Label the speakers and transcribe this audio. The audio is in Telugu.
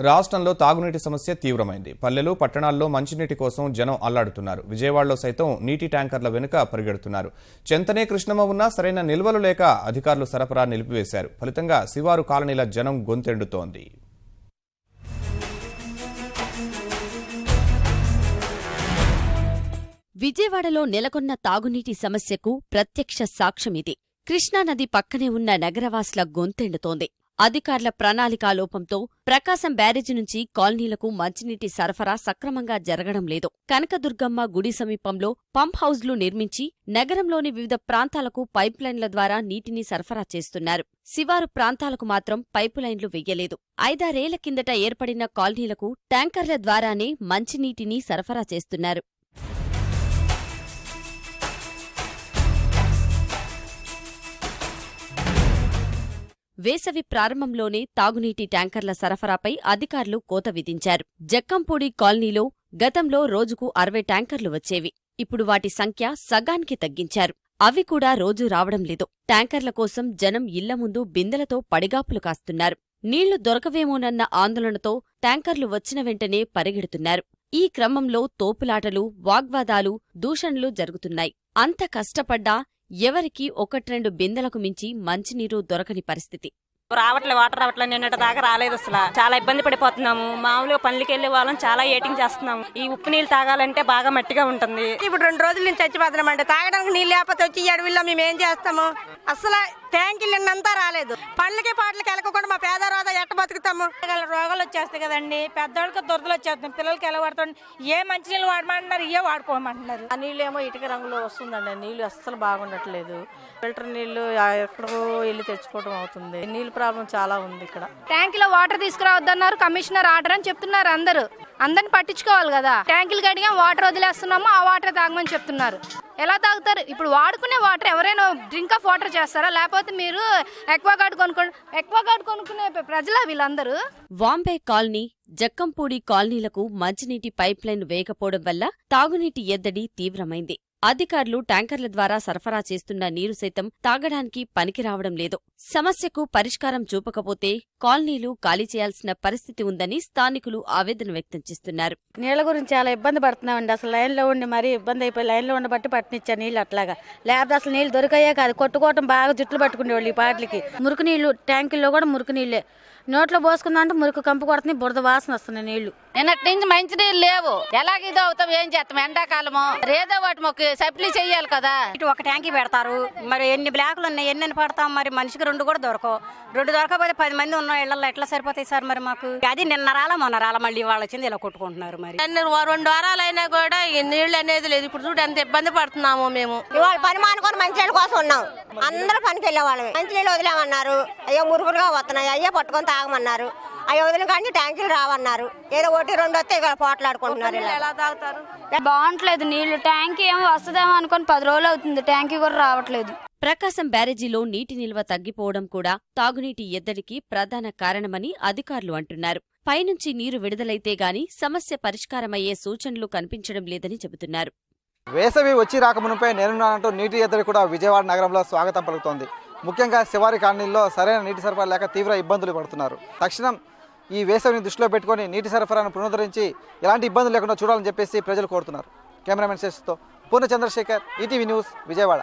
Speaker 1: రాష్ట్రంలో తాగునీటి సమస్య తీవ్రమైంది. పల్లెలు పట్టణాల్లో మంచినీటి కోసం జనం అల్లాడుతున్నారు. విజయవాడలో సైతం నీటి ట్యాంకర్ల వెనుక పరిగెడుతున్నారు. చెంతనే కృష్ణమ్మ ఉన్నా సరైన నిల్వలు లేక అధికారులు సరఫరా నిలిపివేశారు. ఫలితంగా శివారు కాలనీల జనం గొంతెండుతోంది.
Speaker 2: విజయవాడలో నెలకొన్న తాగునీటి సమస్యకు ప్రత్యక్ష సాక్ష్యమిది. కృష్ణానది పక్కనే ఉన్న నగరవాసుల గొంతెండుతోంది. అధికారుల ప్రణాళికాలోపంతో ప్రకాశం బ్యారేజీ నుంచి కాలనీలకు మంచినీటి సరఫరా సక్రమంగా జరగడం లేదు. కనకదుర్గమ్మ గుడి సమీపంలో పంప్ హౌజ్లు నిర్మించి నగరంలోని వివిధ ప్రాంతాలకు పైప్లైన్ల ద్వారా నీటిని సరఫరా చేస్తున్నారు. శివారు ప్రాంతాలకు మాత్రం పైపులైన్లు వెయ్యలేదు ఐదారేళ్ళ కిందట ఏర్పడిన కాలనీలకు ట్యాంకర్ల ద్వారానే మంచినీటిని సరఫరా చేస్తున్నారు. వేసవి ప్రారంభంలోనే తాగునీటి ట్యాంకర్ల సరఫరాపై అధికారులు కోత విధించారు. జక్కంపూడి కాలనీలో గతంలో రోజుకు అరవై ట్యాంకర్లు వచ్చేవి. ఇప్పుడు వాటి సంఖ్య సగానికి తగ్గించారు. అవి కూడా రోజూ రావడం లేదు. ట్యాంకర్ల కోసం జనం ఇళ్ళ ముందు బిందెలతో పడిగాపులు కాస్తున్నారు. నీళ్ళు దొరకవేమోనన్న ఆందోళనతో ట్యాంకర్లు వచ్చిన వెంటనే పరిగెడుతున్నారు. ఈ క్రమంలో తోపులాటలు వాగ్వాదాలు దూషణలు జరుగుతున్నాయి. అంత కష్టపడ్డా ఎవరికీ ఒకట్రెండు బిందెలకు మించి మంచినీరు దొరకని పరిస్థితి.
Speaker 3: రావట్లే వాటర్ రావట్లే నిన్నటి దాకా రాలేదు అసలు. చాలా ఇబ్బంది పడిపోతున్నాము. మామూలుగా పనులకి వెళ్ళే వాళ్ళం చాలా ఏటింగ్ చేస్తున్నాము. ఈ ఉప్పు నీళ్ళు తాగాలంటే బాగా మట్టిగా ఉంటుంది.
Speaker 4: ఇప్పుడు రెండు రోజుల నుంచి చచ్చిపోతున్నాం అంటే తాగడానికి నీళ్ళు లేకపోతే వచ్చి ఈ అడవిలో మేము ఏం చేస్తాము? అసలు ట్యాంకీలు నిన్నంతా రాలేదు. పండ్లకి పాటలకి వెళ్ళకుండా మా పేదరాదా ఎట్ట బతుకుతాము?
Speaker 5: రోగాలు వచ్చేస్తాయి కదండి. పెద్దవాళ్ళకి దురదలు వచ్చేస్తాయి. పిల్లలకి ఎలా వాడుతుంది ఏ మంచినీళ్ళు వాడమంటున్నారు ఏ వాడుకోమంటున్నారు?
Speaker 6: ఆ నీళ్ళు ఏమో ఇటుక రంగులో వస్తుందండి. నీళ్ళు అస్సలు బాగుండట్లేదు. ఫిల్టర్ నీళ్ళు ఎక్కడికో వెళ్ళి తెచ్చుకోవడం అవుతుంది. నీళ్ళ ప్రాబ్లం చాలా ఉంది ఇక్కడ.
Speaker 7: ట్యాంకీలో వాటర్ తీసుకురావద్దన్నారు కమిషనర్ ఆర్డర్ అని చెప్తున్నారు అందరూ. అందరిని పట్టించుకోవాలి కదా. ట్యాంకులు కడిగా వాటర్ వదిలేస్తున్నాము ఆ వాటర్ తాగమని చెప్తున్నారు. ఎలా తాగుతారు? ఇప్పుడు వాడుకునే వాటర్ ఎవరైనా డ్రింక్ ఆఫ్ వాటర్ చేస్తారా? లేకపోతే మీరు ఎక్వా గార్డ్ కొనుక్కో ఎక్వా గార్డ్ కొనుక్కునే ప్రజల వీళ్ళందరూ?
Speaker 2: వాంబే కాలనీ జక్కంపూడి కాలనీలకు మంచినీటి పైప్ లైన్ వేయకపోవడం వల్ల తాగునీటి ఎద్దడి తీవ్రమైంది. అధికారులు ట్యాంకర్ల ద్వారా సరఫరా చేస్తున్న నీరు సైతం తాగడానికి పనికి రావడం లేదు. సమస్యకు పరిష్కారం చూపకపోతే కాలనీలు ఖాళీ చేయాల్సిన పరిస్థితి ఉందని స్థానికులు ఆవేదన వ్యక్తం చేస్తున్నారు.
Speaker 6: నీళ్ళ గురించి చాలా ఇబ్బంది పడుతున్నామండి. అసలు లైన్లో ఉండి మరీ ఇబ్బంది అయిపోయి లైన్లో ఉండబట్టి పట్టినిచ్చా నీళ్ళు అట్లాగా. లేకపోతే అసలు నీళ్ళు దొరికాయే కాదు. కొట్టుకోవటం బాగా జుట్లు పట్టుకునేవాళ్ళు ఈ పాటలకి. మురికి నీళ్ళు ట్యాంకుల్లో కూడా మురికి నీళ్ళే. నోట్లో పోసుకుందంటే మురికి కంపు కొడుతుంది బురద వాసన వస్తున్నాయి నీళ్ళు
Speaker 8: నిన్నటి నుంచి మంచి నీళ్ళు లేవు. ఎలాగ ఇది అవుతాం ఏం చేస్తాం? ఎండాకాలము. ఏదో వాటి మాకు సప్లై చెయ్యాలి కదా.
Speaker 3: ఇటు ఒక ట్యాంకీ పెడతారు. మరి ఎన్ని బ్లాకులు ఉన్నాయి ఎన్ని పడతాం? మరి మనిషికి రెండు కూడా దొరకవు. రెండు దొరకకపోతే పది మంది ఉన్న ఇళ్ళలో ఎట్లా సరిపోతాయి సార్ మరి మాకు? అది నిన్న రాలా మొన్న రాలా మళ్ళీ వాళ్ళు వచ్చింది ఇలా కొట్టుకుంటున్నారు మరి.
Speaker 6: రెండు వారాలు అయినా కూడా ఈ నీళ్ళు అనేది లేదు. ఇప్పుడు చూడు ఎంత ఇబ్బంది పడుతున్నాము మేము.
Speaker 4: ఇవాళ పని మానుకొని మంచినీళ్ళ కోసం ఉన్నాం. అందరూ పనికి వెళ్ళే వాళ్ళమే మంచినీళ్ళు వదిలేమన్నారు. అయ్యో మురుగులుగా వస్తున్నాయి అయ్యే పట్టుకొని తాగమన్నారు. అయ్యో వదిలిన కానీ ట్యాంకీలు రావన్నారు. ఏదో ఒకటి రెండు వస్తే ఇవాళ పోట్లాడుకుంటున్నారు ఇలా.
Speaker 6: ఎలా తాగుతారు?
Speaker 7: బాగుంటలేదు. నీళ్ళు ట్యాంకీ ఏమో వస్తుందేమో అనుకొని పది రోజులు అవుతుంది. ట్యాంకీ కూడా రావట్లేదు.
Speaker 2: ప్రకాశం బ్యారేజీలో నీటి నిల్వ తగ్గిపోవడం కూడా తాగునీటి ఎద్దడికి ప్రధాన కారణమని అధికారులు అంటున్నారు. పైనుంచి నీరు విడుదలైతే గాని సమస్య పరిష్కారమయ్యే సూచనలు కనిపించడం లేదని చెబుతున్నారు.
Speaker 9: వేసవి వచ్చి రాకమునుపై నేనున్నానంటూ నీటి ఎద్దడి కూడా విజయవాడ నగరంలో స్వాగతం పలుకుతోంది. ముఖ్యంగా శివారి కాలనీల్లో సరైన నీటి సరఫరా లేక తీవ్ర ఇబ్బందులు పడుతున్నారు. తక్షణం ఈ వేసవిని దృష్టిలో పెట్టుకొని నీటి సరఫరాను పునరుద్ధరించి ఎలాంటి ఇబ్బందులు లేకుండా చూడాలని చెప్పేసి ప్రజలు కోరుతున్నారు. కెమెరామెన్ శేషితో పూర్ణ చంద్రశేఖర్ ఈటీవీ న్యూస్ విజయవాడ.